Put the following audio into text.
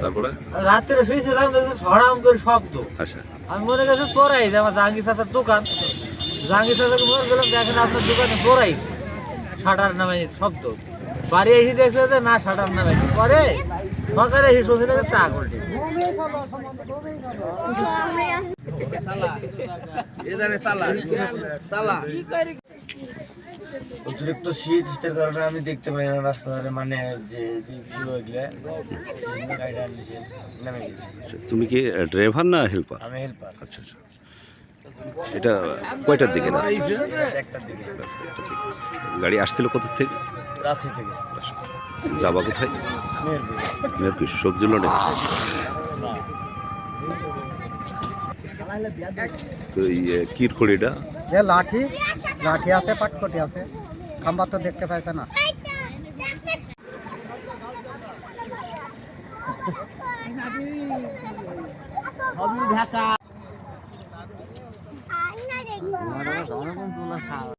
তারপরে? রাত্রে শুয়েছিলাম দেখছি সরাম করে শব্দ। আচ্ছা। আমি মনে করছি চোরাই যে আমার জাহাঙ্গীর চাচার দোকান। জাহাঙ্গীর চাচাকে মনে করলাম দেখেন আপনার দোকানে চোরাই। শাটার নামে শব্দ। বাড়ি এসে দেখছে যে না শাটার নামে পরে সকালে এসে শুনছি দেখে চা করছে অতিরিক্ত শীত শীতের কারণে আমি দেখতে পাই না রাস্তায় মানে যে ছিল এগুলা গাড়িটা নিচে নেমে গেছে। আচ্ছা, তুমি কি ড্রাইভার না হেল্পার? আমি হেল্পার। আচ্ছা আচ্ছা। এটা কয়টার দিকে না? একটার দিকে। গাড়ি আসছিল কোথা থেকে? রাত্রি থেকে। যাবা কোথায়? সবজি লড়ে তো এই কির খড়িটা লাঠি। লাঠি আছে পাটকটি আছে। খাম্বা তো দেখতে পাইছে না। ঢাকা